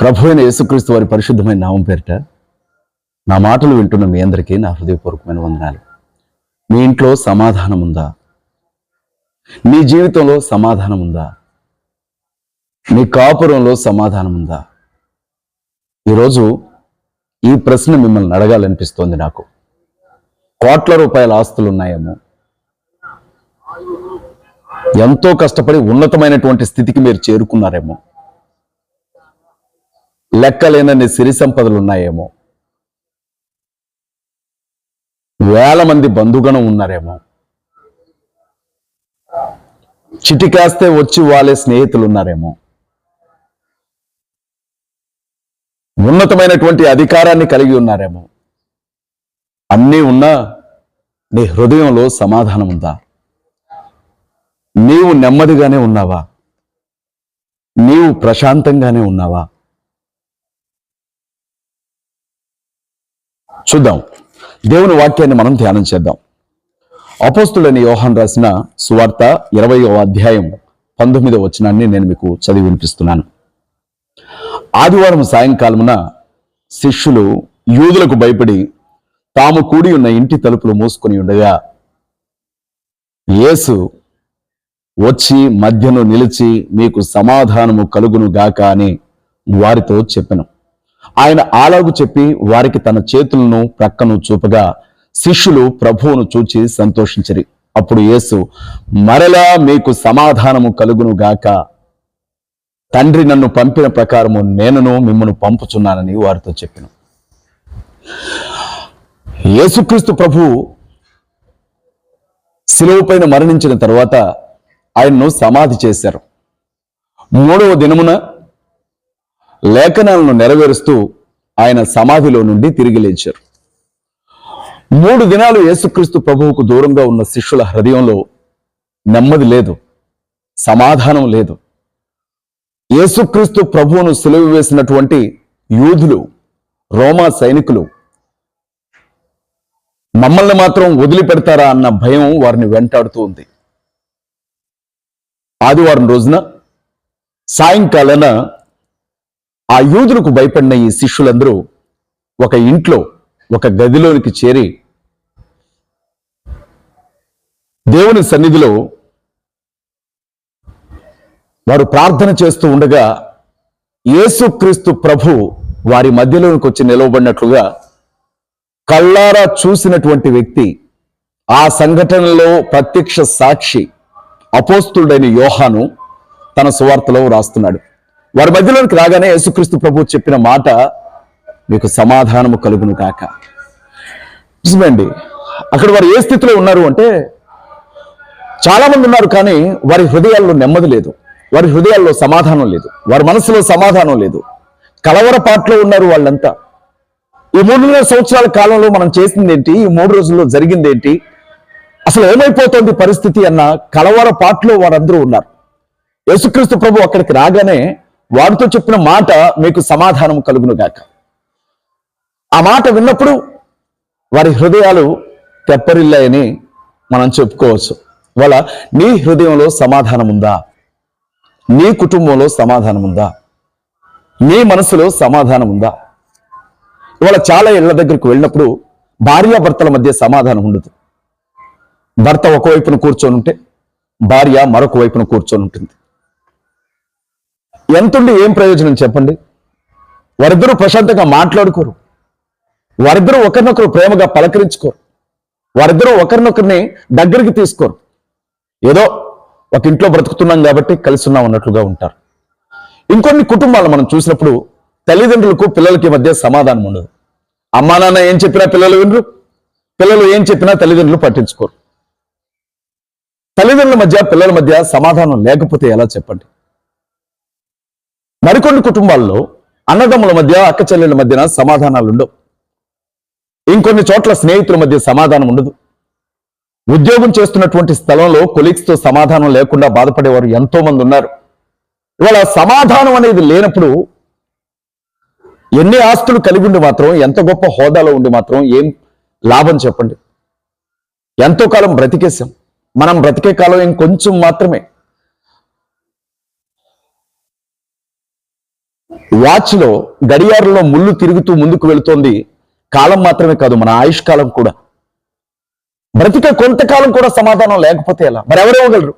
ప్రభు అయిన యేసుక్రీస్తు వారి పరిశుద్ధమైన నామం పేరిట నా మాటలు వింటున్న మీ అందరికీ నా హృదయపూర్వకమైన వందనాలు. మీ ఇంట్లో సమాధానం ఉందా మీ జీవితంలో సమాధానం ఉందా మీ కాపురంలో సమాధానం ఉందా ఈరోజు ఈ ప్రశ్న మిమ్మల్ని అడగాలనిపిస్తోంది నాకు. కోట్ల రూపాయల ఆస్తులు ఉన్నాయేమో ఎంతో కష్టపడి ఉన్నతమైనటువంటి స్థితికి మీరు చేరుకున్నారేమో. లెక్కలేనన్ని సిరి సంపదలు ఉన్నాయేమో. వేల మంది బంధుగణం ఉన్నారేమో. చిటికాస్తే వచ్చి వాళ్ళే స్నేహితులు ఉన్నారేమో. ఉన్నతమైనటువంటి అధికారాన్ని కలిగి ఉన్నారేమో. అన్నీ ఉన్నా నీ హృదయంలో సమాధానం ఉందా? నీవు నెమ్మదిగానే ఉన్నావా? నీవు ప్రశాంతంగానే ఉన్నావా? చూద్దాం. దేవుని వాక్యాన్ని మనం ధ్యానం చేద్దాం. అపోస్తుడని యోహాన్ రాసిన సువార్త ఇరవయో అధ్యాయం పంతొమ్మిదో వచనాన్ని నేను మీకు చదివి వినిపిస్తున్నాను. ఆదివారం సాయంకాలమున శిష్యులు యూదులకు భయపడి తాము కూడి ఉన్న ఇంటి తలుపులు మూసుకొని ఉండగా యేసు వచ్చి మధ్యను నిలిచి మీకు సమాధానము కలుగును గాక అని వారితో చెప్పెను. ఆయన ఆలాగు చెప్పి వారికి తన చేతులను ప్రక్కను చూపగా శిష్యులు ప్రభువును చూచి సంతోషించరి. అప్పుడు యేసు మరలా మీకు సమాధానము కలుగును గాక. తండ్రి నన్ను పంపిన ప్రకారము నేనును మిమ్మను పంపుచున్నానని వారితో చెప్పిన. యేసుక్రీస్తు ప్రభు శిలువ పైన మరణించిన తర్వాత ఆయన్ను సమాధి చేశారు. మూడవ దినమున లేఖనాలను నెరవేరుస్తూ ఆయన సమాధిలో నుండి తిరిగి లేచారు. మూడు దినాలు యేసుక్రీస్తు ప్రభువుకు దూరంగా ఉన్న శిష్యుల హృదయంలో నెమ్మది లేదు సమాధానం లేదు. యేసుక్రీస్తు ప్రభువును సులువు వేసినటువంటి యూదులు రోమా సైనికులు మమ్మల్ని మాత్రం వదిలిపెడతారా అన్న భయం వారిని వెంటాడుతూ ఉంది. ఆదివారం రోజున సాయంకాలన ఆ యూదులకు భయపడిన ఈ శిష్యులందరూ ఒక ఇంట్లో ఒక గదిలోనికి చేరి దేవుని సన్నిధిలో వారు ప్రార్థన చేస్తూ ఉండగా యేసుక్రీస్తు ప్రభు వారి మధ్యలోనికి వచ్చి నిలవబడినట్లుగా కళ్ళారా చూసినటువంటి వ్యక్తి ఆ సంఘటనలో ప్రత్యక్ష సాక్షి అపోస్తుడైన యోహాను తన సువార్తలో రాస్తున్నాడు వారి మధ్యలోనికి రాగానే యేసుక్రీస్తు ప్రభు చెప్పిన మాట మీకు సమాధానము కలుగును కాక నిజమేండి. అక్కడ వారు ఏ స్థితిలో ఉన్నారు అంటే చాలామంది ఉన్నారు కానీ వారి హృదయాల్లో నెమ్మది లేదు. వారి హృదయాల్లో సమాధానం లేదు. వారి మనసులో సమాధానం లేదు. కలవరపాట్లో ఉన్నారు వాళ్ళంతా. ఈ మూడున్నర సంవత్సరాల కాలంలో మనం చేసింది ఏంటి ఈ మూడు రోజుల్లో జరిగింది ఏంటి అసలు ఏమైపోతుంది పరిస్థితి అన్న కలవరపాట్లో వారందరూ ఉన్నారు. యేసుక్రీస్తు ప్రభు అక్కడికి రాగానే వారితో చెప్పిన మాట మీకు సమాధానం కలుగును గాక ఆ మాట విన్నప్పుడు వారి హృదయాలు తెప్పరిల్లాయని మనం చెప్పుకోవచ్చు. వాళ్ళ నీ హృదయంలో సమాధానం ఉందా? నీ కుటుంబంలో సమాధానం ఉందా? నీ మనసులో సమాధానం ఉందా? ఇవాళ చాలా ఇళ్ళ దగ్గరికి వెళ్ళినప్పుడు భార్యాభర్తల మధ్య సమాధానం ఉండదు. భర్త ఒకవైపున కూర్చొని ఉంటే భార్య మరొక వైపున కూర్చొని ఉంటుంది ఎంతుండి ఏం ప్రయోజనం చెప్పండి? వారిద్దరూ ప్రశాంతంగా మాట్లాడుకోరు. వారిద్దరూ ఒకరినొకరు ప్రేమగా పలకరించుకోరు. వారిద్దరూ ఒకరినొకరిని దగ్గరికి తీసుకోరు. ఏదో ఒక ఇంట్లో బ్రతుకుతున్నాం కాబట్టి కలిసి ఉన్నాం అన్నట్లుగా ఉంటారు. ఇంకొన్ని కుటుంబాలు మనం చూసినప్పుడు తల్లిదండ్రులకు పిల్లలకి మధ్య సమాధానం ఉండదు. అమ్మా నాన్న ఏం చెప్పినా పిల్లలు వినరు. పిల్లలు ఏం చెప్పినా తల్లిదండ్రులు పట్టించుకోరు. తల్లిదండ్రుల మధ్య పిల్లల మధ్య సమాధానం లేకపోతే ఎలా చెప్పండి? మరికొన్ని కుటుంబాల్లో అన్నదమ్ముల మధ్య అక్క చెల్లెల మధ్యన సమాధానాలు ఉండవు. ఇంకొన్ని చోట్ల స్నేహితుల మధ్య సమాధానం ఉండదు. ఉద్యోగం చేస్తున్నటువంటి స్థలంలో కొలీగ్స్తో సమాధానం లేకుండా బాధపడేవారు ఎంతో మంది ఉన్నారు. ఇవాళ సమాధానం అనేది లేనప్పుడు ఎన్ని ఆస్తులు కలిగి ఉండి మాత్రం ఎంత గొప్ప హోదాలో ఉండి మాత్రం ఏం లాభం చెప్పండి. ఎంతో కాలం బ్రతికేశాం. మనం బ్రతికే కాలం ఇంకొంచెం మాత్రమే. వాచ్లో గడియారంలో ముళ్ళు తిరుగుతూ ముందుకు వెళుతోంది. కాలం మాత్రమే కాదు మన ఆయుష్ కాలం కూడా. బ్రతిక కొంతకాలం కూడా సమాధానం లేకపోతే ఎలా? మరి ఎవరు ఇవ్వగలరు?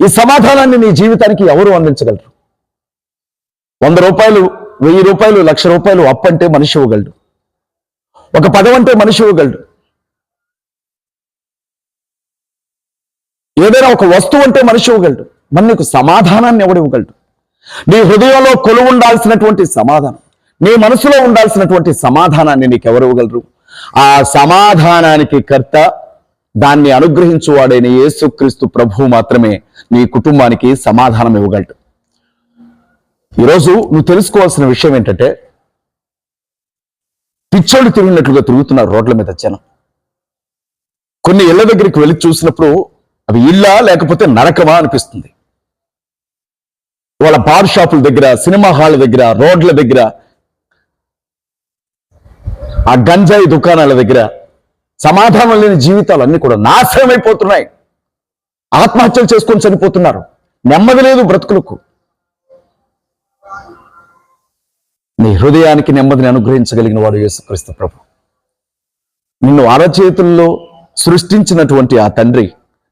ఈ సమాధానాన్ని నీ జీవితానికి ఎవరు అందించగలరు? వంద రూపాయలు వెయ్యి రూపాయలు లక్ష రూపాయలు అప్పంటే మనిషి ఇవ్వగలడు. ఒక పదం అంటే మనిషి ఇవ్వగలడు. ఏదైనా ఒక వస్తువు అంటే మనిషి ఇవ్వగలడు. మరి నీకు సమాధానాన్ని ఎవడు ఇవ్వగలడు? నీ హృదయంలో కొలువుండాల్సినటువంటి సమాధానం నీ మనసులో ఉండాల్సినటువంటి సమాధానాన్ని నీకు ఎవరు ఇవ్వగలరు? ఆ సమాధానానికి కర్త దాన్ని అనుగ్రహించువాడైన యేసుక్రీస్తు ప్రభువు మాత్రమే నీ కుటుంబానికి సమాధానం ఇవ్వగలడు. ఈరోజు నువ్వు తెలుసుకోవాల్సిన విషయం ఏంటంటే పిచ్చోళ్ళు తిరిగినట్లుగా తిరుగుతున్నారు రోడ్ల మీద జనం. కొన్ని ఇళ్ళ దగ్గరికి వెళ్ళి చూసినప్పుడు అవి ఇల్లా లేకపోతే నరకమా అనిపిస్తుంది. వాళ్ళ బార్ షాపుల దగ్గర సినిమా హాల్ దగ్గర రోడ్ల దగ్గర ఆ గంజాయి దుకాణాల దగ్గర సమాధానం లేని జీవితాలు అన్ని కూడా నాశనమైపోతున్నాయి. ఆత్మహత్యలు చేసుకొని చనిపోతున్నారు. నెమ్మది లేదు బ్రతుకులకు. నీ హృదయానికి నెమ్మదిని అనుగ్రహించగలిగిన వాడు యేసుక్రీస్తు ప్రభు. నిన్ను అరచేతుల్లో సృష్టించినటువంటి ఆ తండ్రి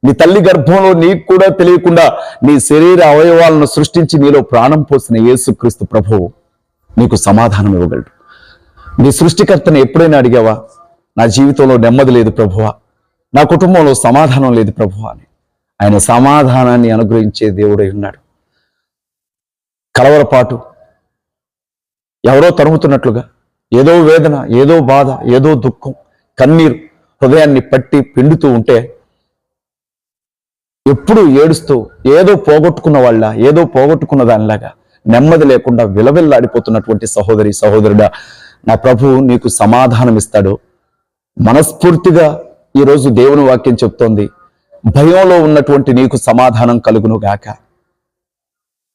నీ తల్లి గర్భంలో నీకు కూడా తెలియకుండా నీ శరీర అవయవాలను సృష్టించి నీలో ప్రాణం పోసిన యేసుక్రీస్తు ప్రభువు నీకు సమాధానం ఇవ్వగలడు. నీ సృష్టికర్తను ఎప్పుడైనా అడిగావా? నా జీవితంలో నెమ్మది లేదు ప్రభువా. నా కుటుంబంలో సమాధానం లేదు ప్రభువా అని. ఆయన సమాధానాన్ని అనుగ్రహించే దేవుడై ఉన్నాడు. కలవరపాటు ఎవరో తరుముతున్నట్లుగా ఏదో వేదన ఏదో బాధ ఏదో దుఃఖం కన్నీరు హృదయాన్ని పట్టి పిండుతూ ఉంటే ఎప్పుడు ఏడుస్తూ ఏదో పోగొట్టుకున్న వాళ్ళ ఏదో పోగొట్టుకున్న దానిలాగా నెమ్మది లేకుండా విలవిల్లాడిపోతున్నటువంటి సహోదరి సహోదరుడా నా ప్రభు నీకు సమాధానం ఇస్తాడు మనస్ఫూర్తిగా ఈరోజు దేవుని వాక్యం చెప్తోంది. భయంలో ఉన్నటువంటి నీకు సమాధానం కలుగును గాక.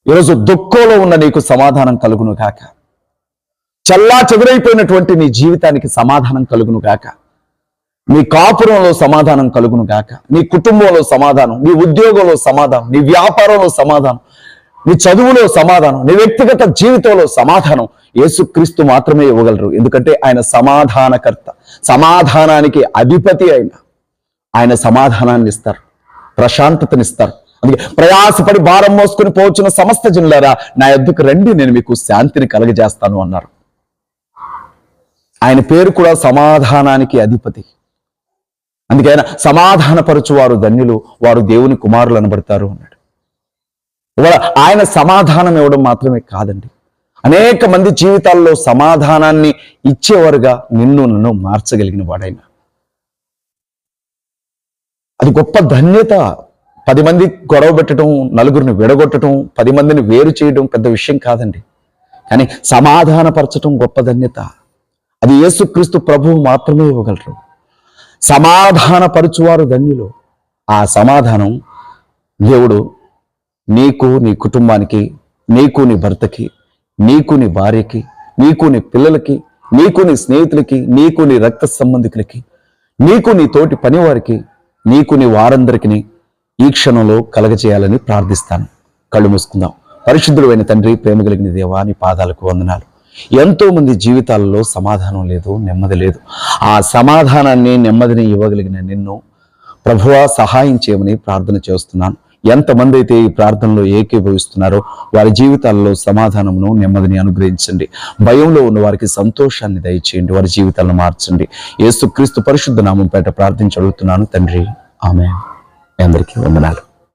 ఈరోజు దుఃఖంలో ఉన్న నీకు సమాధానం కలుగును గాక. చల్లా చెదురైపోయినటువంటి నీ జీవితానికి సమాధానం కలుగును గాక. నీ కాపురంలో సమాధానం కలుగును గాక. నీ కుటుంబంలో సమాధానం నీ ఉద్యోగంలో సమాధానం నీ వ్యాపారంలో సమాధానం నీ చదువులో సమాధానం నీ వ్యక్తిగత జీవితంలో సమాధానం యేసుక్రీస్తు మాత్రమే ఇవ్వగలరు. ఎందుకంటే ఆయన సమాధానకర్త. సమాధానానికి అధిపతి అయిన ఆయన సమాధానాన్ని ఇస్తారు. ప్రశాంతతనిస్తారు అందుకే ప్రయాసపడి భారం మోసుకుని పోవచ్చిన సమస్త జిల్లారా నా ఎద్దుకు రండి నేను మీకు శాంతిని కలగజేస్తాను అన్నారు. ఆయన పేరు కూడా సమాధానానికి అధిపతి. అందుకైనా సమాధానపరచువారు సమాధానపరచు వారు ధన్యులు వారు దేవుని కుమారులు అనబడతారు అన్నాడు. ఇవాళ ఆయన సమాధానం ఇవ్వడం మాత్రమే కాదండి. అనేక మంది జీవితాల్లో సమాధానాన్ని ఇచ్చేవారుగా నిన్ను నన్ను మార్చగలిగిన వాడైన. అది గొప్ప ధన్యత. పది మంది గొడవ పెట్టడం నలుగురిని విడగొట్టడం పది మందిని వేరు చేయడం పెద్ద విషయం కాదండి. కానీ సమాధానపరచడం గొప్ప ధన్యత. అది యేసుక్రీస్తు ప్రభువు మాత్రమే ఇవ్వగలరు. సమాధానపరచువారు ధన్యులు ఆ సమాధానం దేవుడు నీకు నీ కుటుంబానికి నీకు నీ భర్తకి నీకు నీ భార్యకి నీకు నీ పిల్లలకి నీకు నీ స్నేహితులకి నీకు నీ రక్త సంబంధికులకి నీకు నీ తోటి పనివారికి నీకు నీ వారందరికీ ఈ క్షణంలో కలగజేయాలని ప్రార్థిస్తాను. కళ్ళు మూసుకుందాం. పరిశుద్ధుడైన తండ్రి ప్రేమ కలిగిన దేవా నీ పాదాలకు వందనాలు. ఎంతోమంది జీవితాలలో సమాధానం లేదు నెమ్మది లేదు. ఆ సమాధానాన్ని నెమ్మదిని ఇవ్వగలిగిన నిన్ను ప్రభువా సహాయం చేయమని ప్రార్థన చేస్తున్నాను. ఎంతమంది అయితే ఈ ప్రార్థనలో ఏకీభవిస్తున్నారో వారి జీవితాల్లో సమాధానమును నెమ్మదిని అనుగ్రహించండి. భయంలో ఉన్న వారికి సంతోషాన్ని దయచేయండి. వారి జీవితాలను మార్చండి. యేసుక్రీస్తు పరిశుద్ధ నామం పేట ప్రార్థించగలుగుతున్నాను తండ్రి. ఆమె అందరికీ వందనాలు.